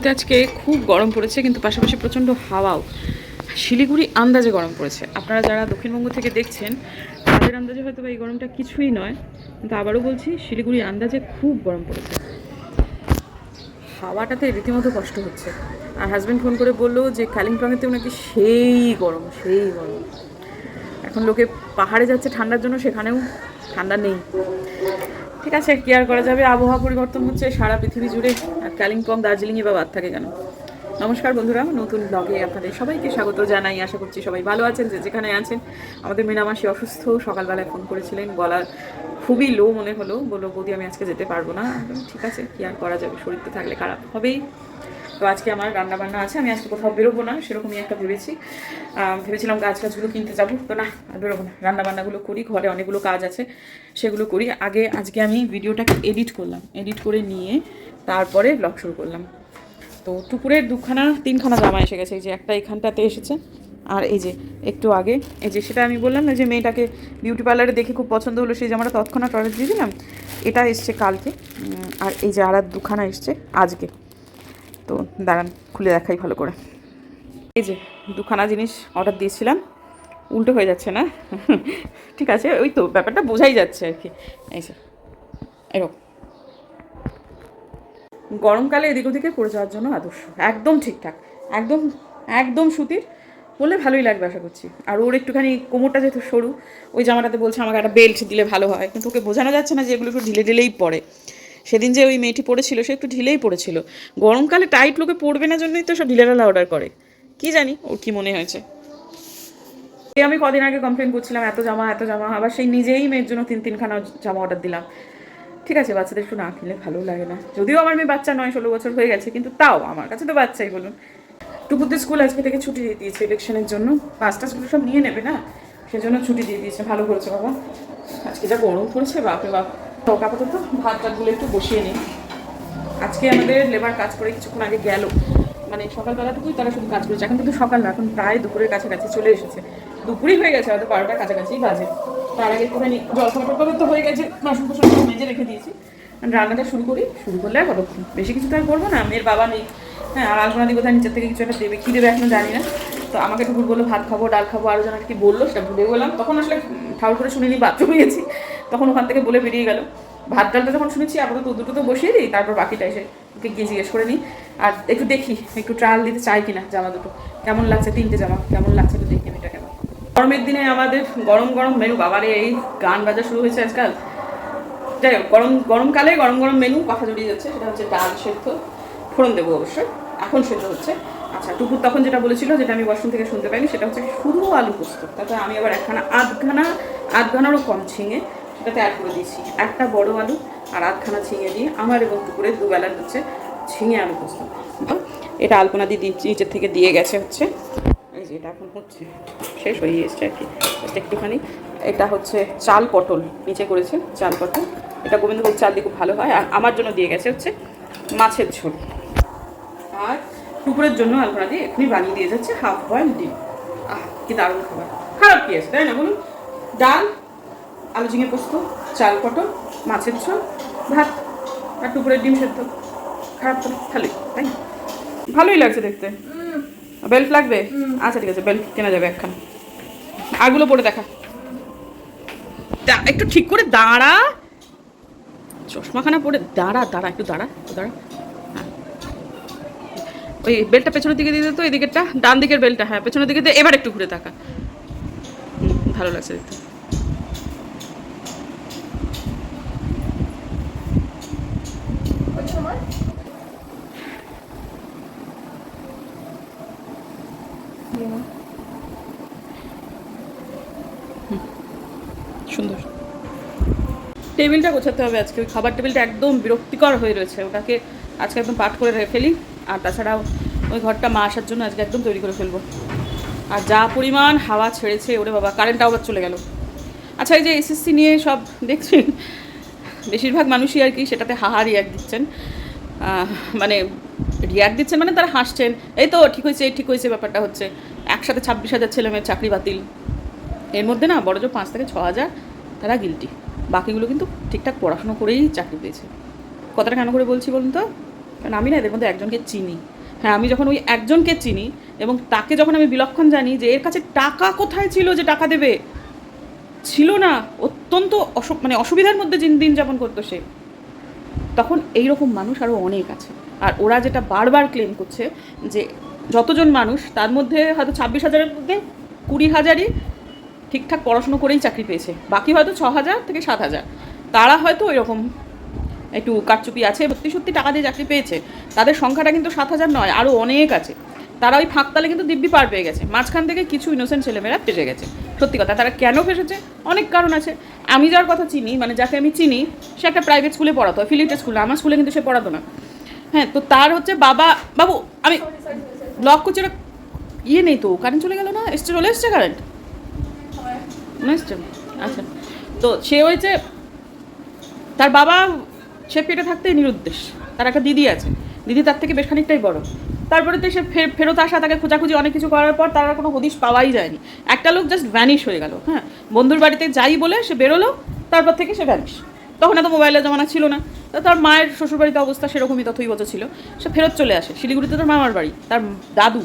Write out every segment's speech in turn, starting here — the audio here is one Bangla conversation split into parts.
শিলিগুড়িতে আজকে খুব গরম পড়েছে, কিন্তু পাশাপাশি প্রচণ্ড হাওয়াও। শিলিগুড়ি আন্দাজে গরম পড়েছে। আপনারা যারা দক্ষিণবঙ্গ থেকে দেখছেন, তাদের আন্দাজে হয়তো এই গরমটা কিছুই নয়, কিন্তু আবারও বলছি, শিলিগুড়ি আন্দাজে খুব গরম পড়েছে। হাওয়াটাতে রীতিমতো কষ্ট হচ্ছে। আর হাজব্যান্ড ফোন করে বলল যে, কালিম্পংয়েতেও নাকি সেই গরম সেই গরম। এখন লোকে পাহাড়ে যাচ্ছে ঠান্ডার জন্য, সেখানেও ঠান্ডা নেই। ঠিক আছে, কি আর করা যাবে? আবহাওয়া পরিবর্তন হচ্ছে, সারা পৃথিবী জুড়ে। কালিম্পং দার্জিলিংয়ে বা বাদ থাকে কেন? নমস্কার বন্ধুরা, নতুন ব্লগে আপনাদের সবাইকে স্বাগত জানাই। আশা করছি সবাই ভালো আছেন, যে যেখানে আছেন। আমাদের মিনামাসি অসুস্থ, সকালবেলায় ফোন করেছিলেন। গলা খুবই লো মনে হলো। বলল, বৌদি, আমি আজকে যেতে পারব না। ঠিক আছে, কি আর করা যাবে? শরীরটা থাকলে খারাপ হবেই। তো আজকে আমার রান্না বান্না আছে, আমি আজকে কোথাও বেরোবো না, সেরকমই একটা ভেবেছি। ভেবেছিলাম গাছ গাছগুলো কিনতে যাব, তো না বেরোবো না। রান্না বান্নাগুলো করি, ঘরে অনেকগুলো কাজ আছে, সেগুলো করি। আগে, আজকে আমি ভিডিওটাকে এডিট করলাম, এডিট করে নিয়ে তারপরে ব্লগ শুরু করলাম। তো টুকুরের দুখানা, তিনখানা জামা এসে গেছে, এই যে একটা এখানটাতে এসেছে, আর এই যে একটু আগে, এই যে সেটা আমি বললাম না যে মেয়েটাকে বিউটি পার্লারে দেখে খুব পছন্দ হলো, সেই জামাটা তৎক্ষণাৎ অর্ডার দিয়ে দিলাম। এটা এসছে কালকে আর এই যে আর দুখানা এসছে, আজকে। তো দাঁড়ান, খুলে দেখাই ভালো করে। এই যে দুখানা জিনিস অর্ডার দিয়েছিলাম, উল্টো হয়ে যাচ্ছে না? ঠিক আছে, ওই তো ব্যাপারটা বোঝাই যাচ্ছে আর কি। এই যে এরকম গরমকালে এদিক ওদিকে পড়ে যাওয়ার জন্য আদর্শ, একদম ঠিকঠাক, একদম একদম সুতির, বললে ভালোই লাগবে আশা করছি। আর ওর একটুখানি কোমরটা যেহেতু সরু, ওই জামাটাতে বলছে আমাকে একটা বেল্ট দিলে ভালো হয়, কিন্তু ওকে বোঝানো যাচ্ছে না যে এগুলো একটু ঢিলে ঢিলেই পড়ে। সেদিন যে ওই মেয়েটি পড়েছিল, সে একটু ঢিলেই পড়েছিল। গরমকালে টাইট লোকে পড়বে না জন্যই তো সব ঢিলেঢালা অর্ডার করে। কি জানি, ওর কি মনে হয়েছে। আমি কদিন আগে কমপ্লেন করছিলাম, এত জামা এত জামা, আবার সেই নিজেই মেয়ের জন্য তিন তিনখানা জামা অর্ডার দিলাম। ঠিক আছে, বাচ্চাদের একটু না কিনলে ভালো লাগে না। যদিও আমার মেয়ে বাচ্চা নয়, ষোলো বছর হয়ে গেছে, কিন্তু তাও আমার কাছে তো বাচ্চাই বলুন। টুকুদের স্কুল আজকে থেকে ছুটি দিয়ে দিয়েছে ইলেকশনের জন্য। পাঁচটা স্কুল সব নিয়ে নেবে না? সেজন্য ছুটি দিয়ে দিয়েছে। ভালো করেছে বাবা। আজকে যা গরম পড়েছে বাপে বাপ। তো আপাতত ভাত টাতগুলো একটু বসিয়ে নিই। আজকে আমাদের লেবার কাজ করে কিছুক্ষণ আগে গেল। মানে সকালবেলাটুকুই তারা শুধু কাজ করেছে। এখন কিন্তু সকাল না, এখন প্রায় দুপুরের কাছাকাছি চলে এসেছে। দুপুরই হয়ে গেছে, হয়তো বারোটার কাছাকাছি বাজে। তার আগে একটুখানি জলখাবার টলখাবার তো হয়ে গেছে। বাসন কোসন মেজে রেখে দিয়েছি। আর রান্নাটা শুরু করি, শুরু করলে আর কতক্ষণ বেশি কিছু তো আর করব না। মেয়ের বাবা নেই। হ্যাঁ আর আলপনা দি কোথায় নিচের থেকে কিছু একটা দেবে, কী দেবে এখনও জানি না। তো আমাকে টুকুর বলল, ভাত খাব, ডাল খাব, আরও যেন কি বলল, সেটা ভুলে গেলাম। তখন আসলে ঠাউর করে শুনিনি, বাথরুমে গেছি। তখন ওখান থেকে বলে বেরিয়ে গেল। ভাত ডালটা যখন শুনেছি, আপাতত দুটো তো বসিয়ে দিই, তারপর বাকিটা এসে ওকে গিয়ে জিজ্ঞেস করে নিই। আর একটু দেখি, একটু ট্রায়াল দিতে চাই কিনা জামা দুটো। কেমন লাগছে তিনটে জামা? কেমন লাগছে তো দেখি এটা কেমন। গরমের দিনে আমাদের গরম গরম মেনু বাবারে, এই গান বাজা শুরু হয়েছে আজকাল। যাই হোক, গরম গরমকালে গরম গরম মেনু কথা জড়িয়ে যাচ্ছে, সেটা হচ্ছে ডাল সেদ্ধ। ফোড়ন দেবো অবশ্যই, এখন সেদ্ধ হচ্ছে। আচ্ছা টুকুর তখন যেটা বলেছিল, যেটা আমি ওয়াশরুম থেকে শুনতে পাইনি, সেটা হচ্ছে শুধু আলু পোস্ত। তারপরে আমি আবার একখানা, আধখানা, আধখানারও কম ছিঙে সেটাতে অ্যাড করে দিয়েছি। একটা বড় আলু আর আধখানা ছিঙে দিয়ে, আমার এবং টুকুরের দুবেলার হচ্ছে ঝিঙে আলু পোস্ত। এটা আলপনা দিয়ে নিচের থেকে দিয়ে গেছে হচ্ছে। এই যে এটা এখন হচ্ছে, শেষ হয়ে এসছে আর কি। একটুখানি। এটা হচ্ছে চাল পটল, নিচে করেছে চাল পটল। এটা গোবিন্দভোগ চাল দিয়ে খুব ভালো হয়। আর আমার জন্য দিয়ে গেছে হচ্ছে মাছের ঝোল। আর টুকুরের জন্য আলপনা দিয়ে এখনই বানিয়ে দিয়ে যাচ্ছে হাফ বয়েল ডিম। আহ, কি দারুণ খাবার। খারাপ কি আছে, তাই না বলুন? ডাল আলু ঝিঙে পোস্ত চাল পটল মাছের ঝোল ভাত আর টুকুরের ডিম সেদ্ধ। খারাপ তো ভালোই তাই ভালোই লাগছে দেখতে। বেল্ট লাগবে? আচ্ছা ঠিক আছে বেল্ট কেনা যাবে একখান। আগুলো পরে দেখা। একটু ঠিক করে দাঁড়া। চশমাখানা পরে দাঁড়া দাঁড়া একটু দাঁড়া দাঁড়া। হ্যাঁ। ওই বেল্টটা পেছনের দিকে দিয়ে তো এই দিকেরটা ডান দিকের বেল্টটা হ্যাঁ পেছনের দিকে দিয়ে এবার একটু ঘুরে থাকা ভালো লাগছে দেখতে সুন্দর টেবিলটা গোছাতে হবে আজকে। ওই খাবার টেবিলটা একদম বিরক্তিকর হয়ে রয়েছে। ওটাকে আজকে একদম পাট করে রেখে ফেলি। আর তাছাড়াও ওই ঘরটা মা আসার জন্য আজকে একদম তৈরি করে ফেলব। আর যা পরিমাণ হাওয়া ছেড়েছে, ওরে বাবা কারেন্টটাও আবার চলে গেল। আচ্ছা এই যে এসএসসি নিয়ে সব দেখছি বেশিরভাগ মানুষই আর কি সেটাতে হাহা রিয়াক্ট দিচ্ছেন। মানে রিয়াক্ট দিচ্ছেন মানে তারা হাসছেন। এই তো, ঠিক হয়েছে এই ঠিক হয়েছে, ব্যাপারটা হচ্ছে। একসাথে ছাব্বিশ হাজার ছেলে মেয়ের চাকরি বাতিল। এর মধ্যে না, বড় জোর পাঁচ থেকে ছ হাজার, তারা গিলটি বাকিগুলো কিন্তু ঠিকঠাক পড়াশুনো করেই চাকরি পেয়েছে। কথাটা কেন করে বলছি বলুন তো? কারণ আমি না এদের মধ্যে একজনকে চিনি। হ্যাঁ আমি যখন ওই একজনকে চিনি এবং তাকে যখন আমি বিলক্ষণ জানি যে এর কাছে টাকা কোথায় ছিল যে টাকা দেবে, ছিল না, অত্যন্ত অসু মানে অসুবিধার মধ্যে দিন যাপন করতো সে, তখন এই রকম মানুষ আরও অনেক আছে। আর ওরা যেটা বারবার ক্লেম করছে যে যতজন মানুষ, তার মধ্যে হয়তো ছাব্বিশ হাজারের মধ্যে কুড়ি হাজারই ঠিকঠাক পড়াশুনো করেই চাকরি পেয়েছে। বাকি হয়তো ছ হাজার থেকে সাত হাজার। তারা হয়তো এরকম একটু কারচুপি আছে সত্যি সত্যি টাকা দিয়ে চাকরি পেয়েছে। তাদের সংখ্যাটা কিন্তু সাত হাজার নয় আরও অনেক আছে। তারা ওই ফাঁকতালে কিন্তু দিব্যি পার পেয়ে গেছে। মাঝখান থেকে কিছু ইনোসেন্ট ছেলেমেয়েরা ফেসে গেছে। সত্যি কথা তারা কেন ফেসেছে? অনেক কারণ আছে। আমি যার কথা চিনি মানে যাকে আমি চিনি সে একটা প্রাইভেট স্কুলে পড়াতো ফিলিটেড স্কুলে আমার স্কুলে কিন্তু সে পড়াতো না। হ্যাঁ তো তার হচ্ছে বাবা বাবু আমি ব্লক করছি ইয়ে নেই তো কারেন্ট চলে গেল না? এসছে চলে এসছে কারেন্ট আচ্ছা। তো সে হয়েছে, তার বাবা, সে পেটে থাকতে নিরুদ্দেশ। তার একটা দিদি আছে। দিদি তার থেকে বেশ খানিকটাই বড়। তারপরে তো সে ফেরত আসা, তাকে খোঁজাখুঁজি অনেক কিছু করার পর তার আর কোনো হদিশ পাওয়াই যায়নি। একটা লোক জাস্ট ভ্যানিশ হয়ে গেল হ্যাঁ। বন্ধুর বাড়িতে যাই বলে সে বেরোলো, তারপর থেকে সে ভ্যানিশ তখন এত মোবাইলের জমানা ছিল না। তো তার মায়ের শ্বশুরবাড়িতে অবস্থা সেরকমই তথই বছর ছিল। সে ফেরত চলে আসে। শিলিগুড়িতে তার মামার বাড়ি, তার দাদু।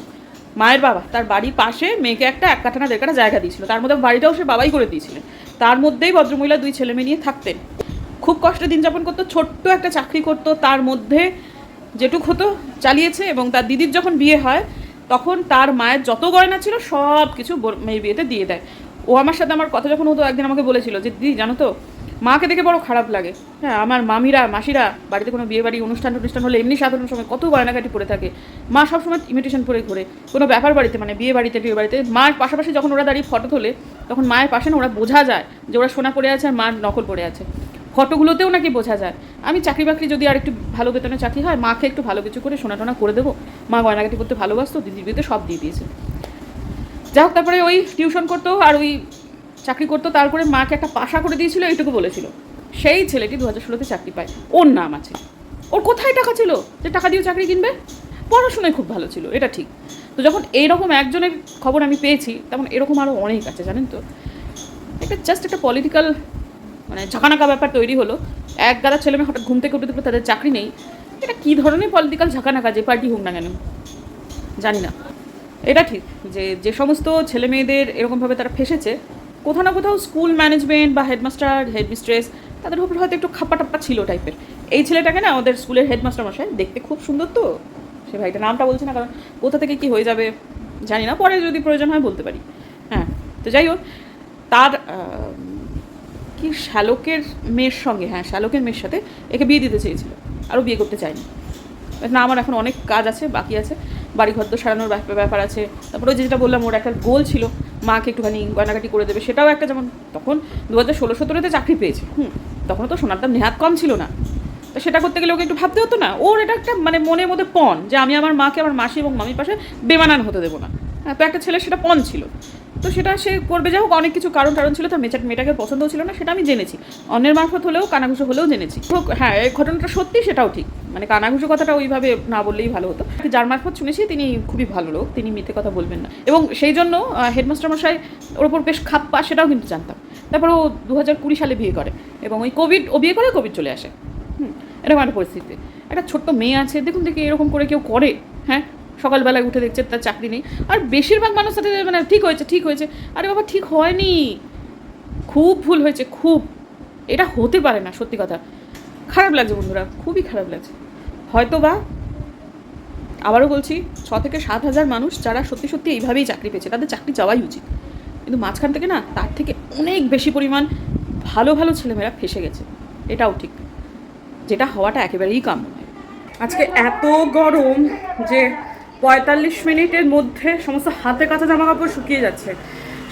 মায়ের বাবা, তার বাড়ির পাশে মেয়েকে একটা এক কাঠা না দেড় কাঠা জায়গা দিয়েছিল। তার মধ্যে বাড়িটাও সে বাবাই করে দিয়েছিলেন। তার মধ্যেই ভদ্রমহিলা দুই ছেলে মেয়ে নিয়ে থাকতেন। খুব কষ্টে দিন যাপন করতো, ছোট্ট একটা চাকরি করতো। তার মধ্যে যেটুক হতো চালিয়েছে এবং তার দিদির যখন বিয়ে হয়, তখন তার মায়ের যত গয়না ছিল সব কিছু মেয়ের বিয়েতে দিয়ে দেয়। ও আমার সাথে আমার কথা যখন হতো, একদিন আমাকে বলেছিল যে, দিদি, জানো তো মাকে দেখে বড় খারাপ লাগে। হ্যাঁ আমার মামিরা, মাসিরা বাড়িতে কোনো বিয়ে বাড়ি, অনুষ্ঠান অনুষ্ঠান হলে এমনি সাধারণ সময় কত গয়নাকাটি পরে থাকে। মা সবসময় ইমিটেশন পরে ঘুরে। কোনো ব্যাপার বাড়িতে মানে বিয়ে বাড়িতে বিয়ে বাড়িতে, মার পাশাপাশি যখন ওরা দাঁড়িয়ে ফটো তোলে, তখন মায়ের পাশে না ওরা বোঝা যায় যে ওরা সোনা পড়ে আছে আর মার নকল পড়ে আছে। ফটোগুলোতেও নাকি বোঝা যায়। আমি চাকরি বাকরি যদি আর একটু ভালো বেতনে চাকরি হয়, মাকে একটু ভালো কিছু করে সোনা টোনা করে দেবো। মা গয়নাগাটি করতে ভালোবাসতো, দিদির বিয়েতে সব দিয়ে দিয়েছে। যাই হোক, তারপরে ওই টিউশন করতো আর ওই চাকরি করতো, তারপরে মাকে একটা পাশা করে দিয়েছিল, এইটুকু বলেছিল। সেই ছেলেটি দু হাজার ষোলোতে চাকরি পায়। ওর নাম আছে। ওর কোথায় টাকা ছিল যে টাকা দিয়ে চাকরি কিনবে? পড়াশোনায় খুব ভালো ছিল, এটা ঠিক। তো যখন এইরকম একজনের খবর আমি পেয়েছি তখন এরকম আরও অনেক আছে, জানেন তো? একটা জাস্ট একটা পলিটিক্যাল মানে ঝাঁকানাকা ব্যাপার তৈরি হলো। এক গাদা ছেলে মেয়ে হঠাৎ ঘুম থেকে উঠে তাদের চাকরি নেই। এটা কী ধরনের পলিটিক্যাল ঝাঁকানাকা যে পার্টি হোক না কেন? জানি না। এটা ঠিক যে যে সমস্ত ছেলে মেয়েদের এরকমভাবে তারা ফেসেছে কোথাও না কোথাও স্কুল ম্যানেজমেন্ট বা হেডমাস্টার, হেডমিস্ট্রেস, তাদের উপর হয়তো একটু খাপ্পা টাপ্পা ছিল টাইপের। এই ছেলেটাকে না আমাদের স্কুলের হেডমাস্টার মশাই দেখতে খুব সুন্দর তো। সে ভাইটা নামটা বলছে না, কারণ কোথা থেকে কি হয়ে যাবে জানি না, পরে যদি প্রয়োজন হয় বলতে পারি। হ্যাঁ তো যাই হোক, তার কি শ্যালকের মেয়ের সঙ্গে হ্যাঁ শ্যালকের মেয়ের সাথে একে বিয়ে দিতে চেয়েছিল, আরও বিয়ে করতে চায়নি। না আমার এখন অনেক কাজ আছে, বাকি আছে বাড়ি ঘর তো সারানোর ব্যাপ- ব্যাপার আছে। তারপরে যেটা বললাম, ওর একটা গোল ছিল মাকে একটুখানি গয়নাকাটি করে দেবে সেটাও একটা যেমন তখন দু হাজার ষোলো সতেরোতে চাকরি পেয়েছে হুম তখন তো সোনার দাম নেহাত কম ছিল না। তো সেটা করতে গেলে ওকে একটু ভাবতে হতো না ওর এটা একটা মানে মনের মধ্যে পণ যে আমি আমার মাকে আমার মাসি এবং মামির পাশে বেমানান হতে দেবো না। হ্যাঁ, তো একটা ছেলে সেটা পণ ছিল। তো সেটা সে করবে। যাই হোক অনেক কিছু কারণ টারণ ছিল তার মেয়েটা মেয়েটাকে পছন্দও ছিল না সেটা আমি জেনেছি। অন্যের মারফত হলেও কানাঘুষো হলেও জেনেছি। হোক, হ্যাঁ এই ঘটনাটা সত্যি সেটাও ঠিক। মানে কানাঘুষো কথাটা ওইভাবে না বললেই ভালো হতো। যার মারফত শুনেছি তিনি খুবই ভালো লোক তিনি মিথ্যে কথা বলবেন না। এবং সেই জন্য হেডমাস্টার মশাই ওর ওপর বেশ খাপ্পা সেটাও কিন্তু জানতাম। তারপর ও দু কুড়ি সালে বিয়ে করে এবং ওই কোভিড ও বিয়ে করে কোভিড চলে আসে। হুম এরকম একটা পরিস্থিতি একটা ছোট্ট মেয়ে আছে দেখুন দেখি এরকম করে কেউ করে হ্যাঁ? সকালবেলায় উঠে দেখছে তার চাকরি নেই। আর বেশিরভাগ মানুষ সাথে মানে ঠিক হয়েছে ঠিক হয়েছে। আরে বাবা, ঠিক হয়নি। খুব ভুল হয়েছে, খুব। এটা হতে পারে না, সত্যি কথা। খারাপ লাগছে বন্ধুরা, খুবই খারাপ লাগছে। হয়তো বা, আবারও বলছি, ছ থেকে সাত হাজার মানুষ যারা সত্যি সত্যি এইভাবেই চাকরি পেয়েছে, তাদের চাকরি যাওয়াই উচিত। কিন্তু মাঝখান থেকে না, তার থেকে অনেক বেশি পরিমাণ ভালো ভালো ছেলেমেয়েরা ফেসে গেছে। এটাও ঠিক। যেটা হওয়াটা একেবারেই কাম নয়। আজকে এত গরম যে পঁয়তাল্লিশ মিনিটের মধ্যে সমস্ত হাতে কাঁচা জামা কাপড় শুকিয়ে যাচ্ছে।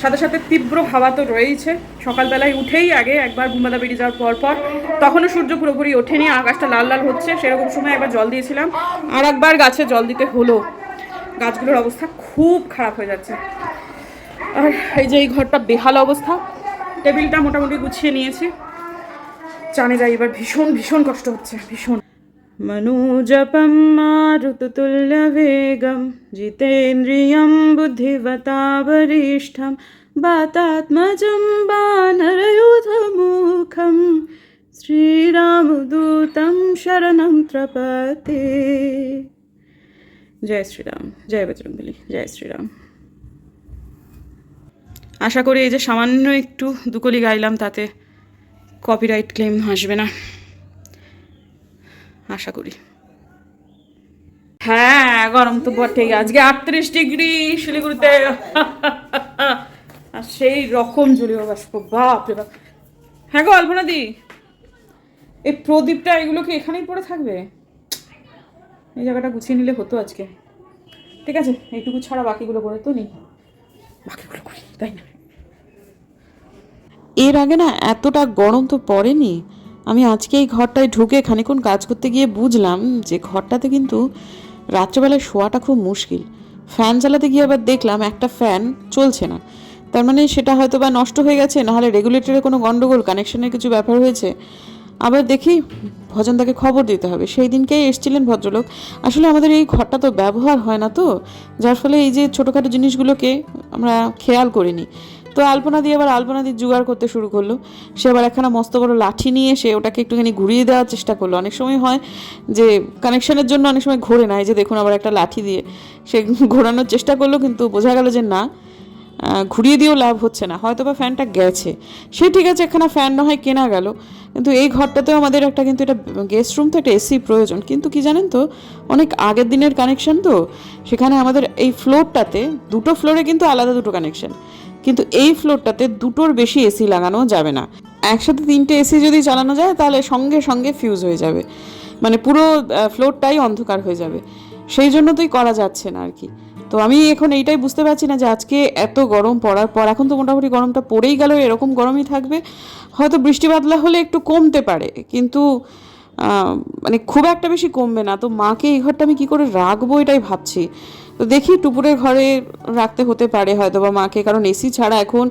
সাথে সাথে তীব্র হাওয়া তো রয়েইছে। সকালবেলায় উঠেই আগে একবার ঘুমাদা বেরিয়ে যাওয়ার পর পর। তখনও সূর্য পুরোপুরি ওঠেনি, আকাশটা লাল লাল হচ্ছে, সেরকম সময় একবার জল দিয়েছিলাম। আর একবার গাছে জল দিতে হলো। গাছগুলোর অবস্থা খুব খারাপ হয়ে যাচ্ছে। আর এই যে এই ঘরটা বেহাল অবস্থা। টেবিলটা মোটামুটি গুছিয়ে নিয়েছি। জানে যাই এবার ভীষণ ভীষণ কষ্ট হচ্ছে, ভীষণ। मनूजपं मारुततुल्यवेगं जितेन्द्रियं बुद्धिवतावरिष्ठं वातात्मजं वानरयूथमुखं শ্রীরামদূতম শরণম ত্রপতে জয় শ্রীরাম জয় বজরঙ্গলী জয় শ্রীরাম আশা করি এই যে সামান্য একটু দুকলি গাইলাম তাতে কপিরাইট ক্লেম আসবে না আশা করি। হ্যাঁ গরম তো বটেই। আজকে আটত্রিশ ডিগ্রি শিলিগুড়িতে। আর সেই রকম জলীয় বাষ্প বাপ রে বাপ। হ্যাঁ গো অল্পনা দি এই প্রদীপটা এগুলো কি এখানেই পড়ে থাকবে? এই জায়গাটা গুছিয়ে নিলে হতো আজকে। ঠিক আছে এইটুকু ছাড়া বাকিগুলো করে তো নেই। বাকিগুলো করি তাই না? এর আগে না এতটা গরম তো পড়েনি। আমি আজকে এই ঘরটায় ঢুকে খানিক্ষণ কাজ করতে গিয়ে বুঝলাম যে ঘরটাতে কিন্তু রাত্রেবেলায় শোয়াটা খুব মুশকিল। ফ্যান চালাতে গিয়ে আবার দেখলাম একটা ফ্যান চলছে না। তার মানে সেটা হয়তো বা নষ্ট হয়ে গেছে, নাহলে রেগুলেটরে কোনো গন্ডগোল কানেকশনের কিছু ব্যাপার হয়েছে। আবার দেখি ভজনদাকে খবর দিতে হবে। সেই দিনকেই এসছিলেন ভদ্রলোক। আসলে আমাদের এই ঘরটা তো ব্যবহার হয় না তো, যার ফলে এই যে ছোটোখাটো জিনিসগুলোকে আমরা খেয়াল করিনি। তো আলপনা দিয়ে আবার আলপনা দিয়ে জোগাড় করতে শুরু করল। সে আবার একখানা মস্ত বড় লাঠি নিয়ে সে ওটাকে একটুখানি ঘুরিয়ে দেওয়ার চেষ্টা করল। অনেক সময় হয় যে কানেকশনের জন্য অনেক সময় ঘোরে না, এই যে দেখুন আবার একটা লাঠি দিয়ে সে ঘোরানোর চেষ্টা করল, কিন্তু বোঝা গেল যে না ঘুরিয়ে দিয়েও লাভ হচ্ছে না। হয়তো বা ফ্যানটা গেছে। সে ঠিক আছে, একখানা ফ্যান না হয় কেনা গেল, কিন্তু এই ঘরটাতেও আমাদের একটা কিন্তু এটা গেস্ট রুম তো, একটা এসি প্রয়োজন। কিন্তু কি জানেন তো, অনেক আগের দিনের কানেকশন তো, সেখানে আমাদের এই ফ্লোরটাতে দুটো ফ্লোরে কিন্তু আলাদা দুটো কানেকশন কিন্তু এই ফ্লোরটাতে দুটোর বেশি এসি লাগানো যাবে না। একসাথে তিনটে এসি যদি চালানো যায়, তাহলে সঙ্গে সঙ্গে ফিউজ হয়ে যাবে। মানে পুরো ফ্লোরটাই অন্ধকার হয়ে যাবে। সেই জন্য তোই করা যাচ্ছে না আর কি তো আমি এখন এইটাই বুঝতে পারছি না যে আজকে এত গরম পড়ার পর, এখন তো মোটামুটি গরমটা পড়েই গেল, এরকম গরমই থাকবে। হয়তো বৃষ্টি বাদলা হলে একটু কমতে পারে, কিন্তু মানে খুব একটা বেশি কমবে না। তো মাকে এই ঘরটা আমি কী করে রাখব এটাই ভাবছি। তো দেখি টুপুরের ঘরে রাখতে হতে পারে হয়তো বা মাকে, কারণ এসি ছাড়া এখন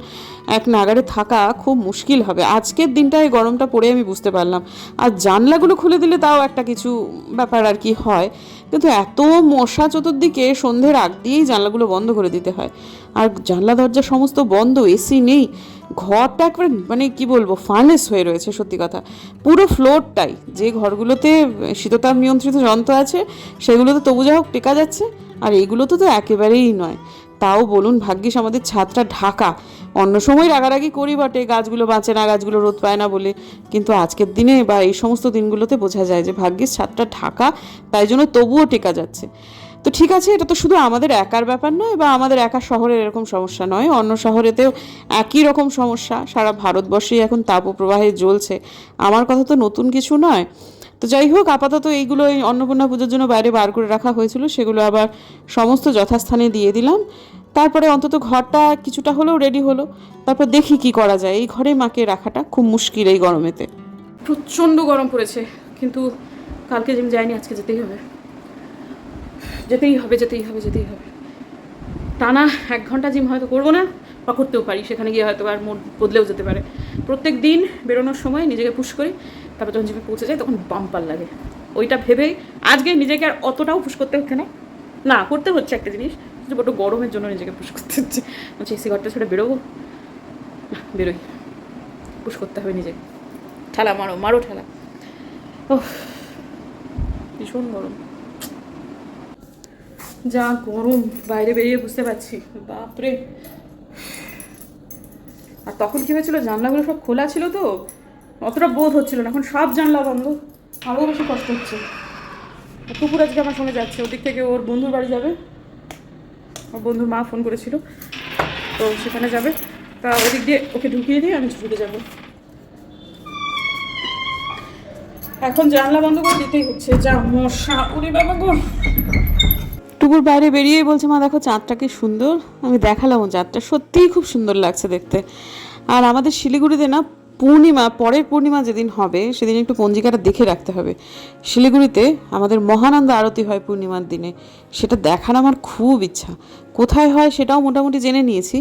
এক নাগারে থাকা খুব মুশকিল হবে। আজকের দিনটায় গরমটা পড়ে আমি বুঝতে পারলাম। আর জানলাগুলো খুলে দিলে তাও একটা কিছু ব্যাপার আর কি হয়। কিন্তু এত মশা চতুর্দিকে সন্ধ্যের আগ দিয়েই জানলাগুলো বন্ধ করে দিতে হয়। আর জানলা, দরজা সমস্ত বন্ধ, এসি নেই। ঘরটা একবার মানে কি বলব, ফার্নেস হয়ে রয়েছে, সত্যি কথা। পুরো ফ্লোরটাই। যে ঘরগুলোতে শীততাপ নিয়ন্ত্রিত যন্ত্র আছে, সেগুলোতে তবু যা হোক টেকা যাচ্ছে, আর এইগুলোতে তো একেবারেই নয়। তাও বলুন, ভাগ্যিস আমাদের ছাদটা ঢাকা। অন্য সময় রাগারাগি করি বটে, গাছগুলো বাঁচে না, গাছগুলো রোদ পায় না বলে। কিন্তু আজকের দিনে বা এই সমস্ত দিনগুলোতে বোঝা যায় যে ভাগ্যিস ছাদটা ঢাকা, তাই জন্য তবুও টেকা যাচ্ছে। তো ঠিক আছে, এটা তো শুধু আমাদের একার ব্যাপার নয় বা আমাদের একা শহরের এরকম সমস্যা নয়, অন্য শহরেতেও একই রকম সমস্যা। সারা ভারতবর্ষেই এখন তাপপ্রবাহে জ্বলছে। আমার কথা তো নতুন কিছু নয়। তো যাই হোক, আপাতত এইগুলো এই অন্নপূর্ণা পুজোর জন্য বাইরে বার করে রাখা হয়েছিল, সেগুলো আবার সমস্ত যথাস্থানে দিয়ে দিলাম। তারপরে অন্তত ঘরটা কিছুটা হলেও রেডি হলো। তারপর দেখি কি করা যায়। এই ঘরে মাকে রাখাটা খুব মুশকিল এই গরমেতে। প্রচণ্ড গরম পড়েছে, কিন্তু কালকে জিম যাইনি আজকে যেতেই হবে। যেতেই হবে যেতেই হবে যেতেই হবে। টানা এক ঘণ্টা জিম হয়তো করব না, বা করতেও পারি। সেখানে গিয়ে হয়তো আর মোড বদলেও যেতে পারে। প্রত্যেক দিন বেরোনোর সময় নিজেকে পুশ করি। তারপর যখন জিমে পৌঁছে যায়, তখন বাম্পার লাগে। ওইটা ভেবেই আজকে নিজেকে আর অতটাও পুশ করতে হচ্ছে না। না, করতে হচ্ছে একটা জিনিস, যে বড় গরমের জন্য নিজেকে পুশ করতে হচ্ছে। বলছি, এসি ঘরটা ছেড়ে বেরোবো? বেরোই। পুশ করতে হবে নিজেকে। ঠেলা মারো মারো ঠেলা। ও ভীষণ গরম। যা গরম, বাইরে বেরিয়ে বুঝতে পারছি। বাপরে। আর তখন কি হয়েছিল? জানলাগুলো সব খোলা ছিল তো। অতটা বোধ হচ্ছিল না। এখন সব জানলা বন্ধ। আরও বেশি কষ্ট হচ্ছে। টুকুর আজকে আমার সঙ্গে যাচ্ছে। ওদিক থেকে ওর বন্ধুর বাড়ি যাবে। ওর বন্ধুর মা ফোন করেছিল। তো সেখানে যাবে। তা ওদিক দিয়ে ওকে ঢুকিয়ে দিয়ে আমি ছুটে যাব। এখন জানলা বন্ধ করে দিতেই হচ্ছে। যা মশা উড়ে বাবা গো। টুকুর বাইরে বেরিয়েই বলছে, মা, দেখো চাঁদটা কি সুন্দর। আমি দেখালাম ও চাঁদটা। সত্যিই খুব সুন্দর লাগছে দেখতে। আর আমাদের শিলিগুড়িতে না পূর্ণিমা, পরের পূর্ণিমা যেদিন হবে, সেদিন একটু পঞ্জিকাটা দেখে রাখতে হবে। শিলিগুড়িতে আমাদের মহানন্দ আরতি হয় পূর্ণিমার দিনে। সেটা দেখার আমার খুব ইচ্ছা। কোথায় হয় সেটাও মোটামুটি জেনে নিয়েছি।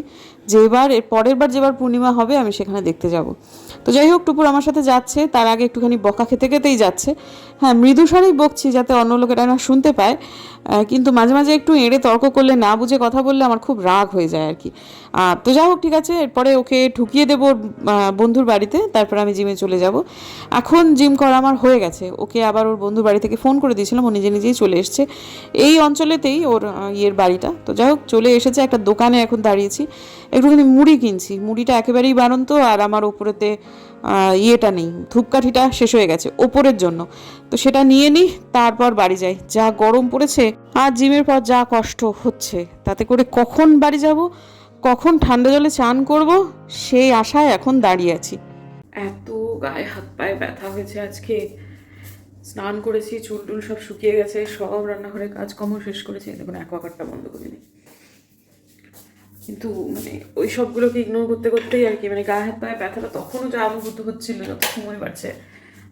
যে এবার, এর পরের বার যেবার পূর্ণিমা হবে, আমি সেখানে দেখতে যাব। তো যাই হোক, টুপুর আমার সাথে যাচ্ছে। তার আগে একটুখানি বকা খেতে খেতেই যাচ্ছে। হ্যাঁ মৃদুসারেই বকছি যাতে অন্য লোকেরা না শুনতে পায়। কিন্তু মাঝে মাঝে একটু এড়ে তর্ক করলে, না বুঝে কথা বললে আমার খুব রাগ হয়ে যায় আর কি। তো যাই হোক, ঠিক আছে, এরপরে ওকে ঠুকিয়ে দেবো বন্ধুর বাড়িতে। তারপর আমি জিমে চলে যাব। এখন জিম করা আমার হয়ে গেছে। ওকে আবার ওর বন্ধুর বাড়ি থেকে ফোন করে দিয়েছিলাম। ও নিজে নিজেই চলে এসছে। এই অঞ্চলেতেই ওর ইয়ের বাড়িটা। তো যাই হোক চলে এসেছে, একটা দোকানে এখন দাঁড়িয়েছি। একটুখানি মুড়ি কিনছি, মুড়িটা একেবারেই বারন্ত আর আমার ওপরেতে ইয়েটা নেই, ধূপকাঠিটা শেষ হয়ে গেছে, ওপরের জন্য। তো সেটা নিয়ে নিই, তারপর বাড়ি যাই। যা গরম পড়েছে আর জিমের পর যা কষ্ট হচ্ছে, তাতে করে কখন বাড়ি যাব, কখন ঠান্ডা জলে চান করব, সেই আশায় এখন দাঁড়িয়ে আছি। এত গায়ে হাত পায়ে ব্যথা হয়েছে আজকে। স্নান করেছি, চুল টুল সব শুকিয়ে গেছে, সব রান্নাঘরে কাজকর্ম শেষ করেছি। দেখুন অ্যাকোয়াগার্ডটা বন্ধ করিনি কিন্তু মানে ওই সবগুলোকে ইগনোর করতে করতেই আর কি মানে গায়ে হাত পায়ে ব্যথাটা তখনও যা অনুভূত হচ্ছিল যত সময় বাড়ছে।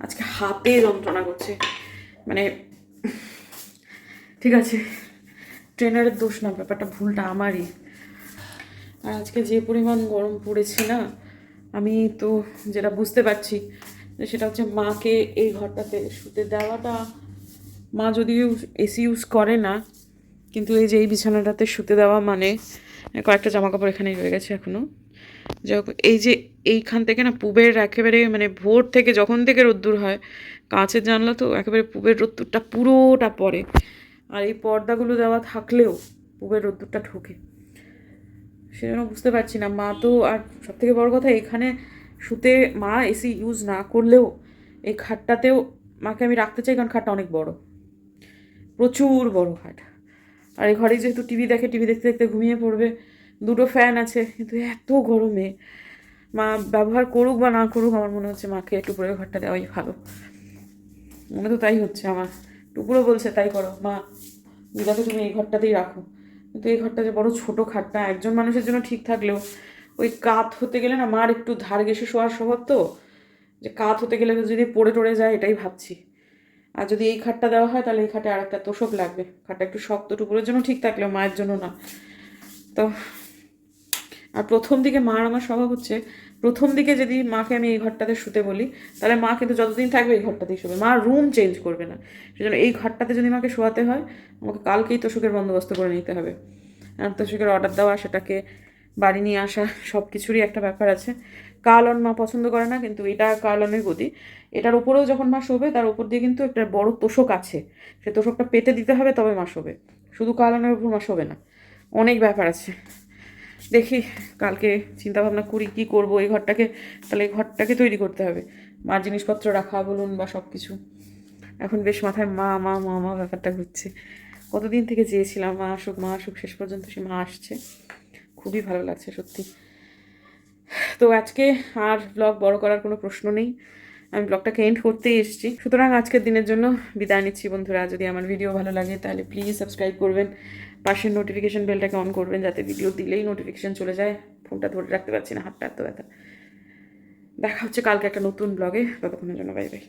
আজকে হাতে যন্ত্রণা করছে। মানে ঠিক আছে, ট্রেনারের দোষ না, ব্যাপারটা ভুলটা আমারই। আর আজকে যে পরিমাণ গরম পড়েছে না, আমি তো যেটা বুঝতে পারছি, যে সেটা হচ্ছে মাকে এই ঘরটাতে শুতে দেওয়াটা। মা যদিও এসি ইউজ করে না, কিন্তু এই যে এই বিছানাটাতে শুতে দেওয়া মানে কয়েকটা জামা কাপড় এখানেই রয়ে গেছে এখনও যাই এই যে এইখান থেকে না পুবের একেবারে মানে ভোর থেকে যখন থেকে রোদ্দুর হয়, কাঁচের জানলা তো একেবারে পুবের রোদ্দুরটা পুরোটা পড়ে। আর এই পর্দাগুলো দেওয়া থাকলেও পুবের রোদ্দুরটা ঢোকে। সেজন্য বুঝতে পারছি না, মা তো আর সব থেকে বড় কথা এখানে শুতে মা এসি ইউজ না করলেও এই খাটটাতেও মাকে আমি রাখতে চাই কারণ খাটটা অনেক বড়। প্রচুর বড় খাট। আর এই ঘরে যেহেতু টিভি দেখে, টিভি দেখতে দেখতে ঘুমিয়ে পড়বে, দুটো ফ্যান আছে, কিন্তু এত গরমে। মা ব্যবহার করুক বা না করুক, আমার মনে হচ্ছে মাকে একটু পরে ঘরটা দেওয়াই ভালো। মনে তো তাই হচ্ছে আমার। টুকুরও বলছে, তাই করো, মা দিদাকে তুমি এই ঘরটাতেই রাখো। কিন্তু এই ঘরটা যে বড় ছোট খাটটা, একজন মানুষের জন্য ঠিক থাকলেও, ওই কাত হতে গেলে না, মার একটু ধার ঘেসে শোয়ার স্বভাব তো, যে কাত হতে গেলে যদি পড়ে টড়ে যায়, এটাই ভাবছি। আর যদি এই খাটটা দেওয়া হয়, তাহলে এই খাটে আর একটা তোষক লাগবে। খাটটা একটু শক্ত টুকুরের জন্য ঠিক থাকলেও মায়ের জন্য না। তো, আর প্রথম দিকে মার আমার স্বভাব হচ্ছে, প্রথম দিকে যদি মাকে আমি এই ঘরটাতে শুতে বলি, তাহলে মা কিন্তু যতদিন থাকবে এই ঘরটাতেই শুবে। মা রুম চেঞ্জ করবে না। সেজন্য এই ঘরটাতে যদি মাকে শোয়াতে হয়, আমাকে কালকেই তোষকের বন্দোবস্ত করে নিতে হবে। আর তোষকের অর্ডার দেওয়া, সেটাকে বাড়ি নিয়ে আসা সব কিছুরই একটা ব্যাপার আছে। কালন মা পছন্দ করে না, কিন্তু এটা কালনের গতি। এটার উপরেও যখন মা শোবে, তার উপর দিয়ে কিন্তু একটা বড় তোষক আছে। সে তোষকটা পেতে দিতে হবে, তবে মা শোবে। শুধু কালনের উপর মা শোবে না। অনেক ব্যাপার আছে। দেখি কালকে চিন্তা ভাবনা করি, কি করব? এই ঘরটাকে, তাহলে এই ঘরটাকে তৈরি করতে হবে। মার জিনিসপত্র রাখা, বলুন বা সব কিছু। এখন বেশ মাথায় মা মা মা মা ব্যাপারটা ঘুরছে। কতদিন থেকে চেয়েছিলাম, মা আসুক মা আসুক, শেষ পর্যন্ত সে মা আসছে। খুবই ভালো লাগছে, সত্যি। তো আজকে আর ব্লগ বড় করার কোনো প্রশ্ন নেই। আমি ব্লগটাকে এন্ড করতেই এসেছি। সুতরাং আজকের দিনের জন্য বিদায় নিচ্ছি বন্ধুরা। যদি আমার ভিডিও ভালো লাগে, তাহলে প্লিজ সাবস্ক্রাইব করবেন। পাশের নোটিফিকেশান বেলটাকে অন করবেন যাতে ভিডিও দিলেই নোটিফিকেশন চলে যায়। ফোনটা ধরে রাখতে পারছি না, হাতটা এত ব্যথা। দেখা হচ্ছে কালকে একটা নতুন ব্লগে ততক্ষণের জন্য বাই বাই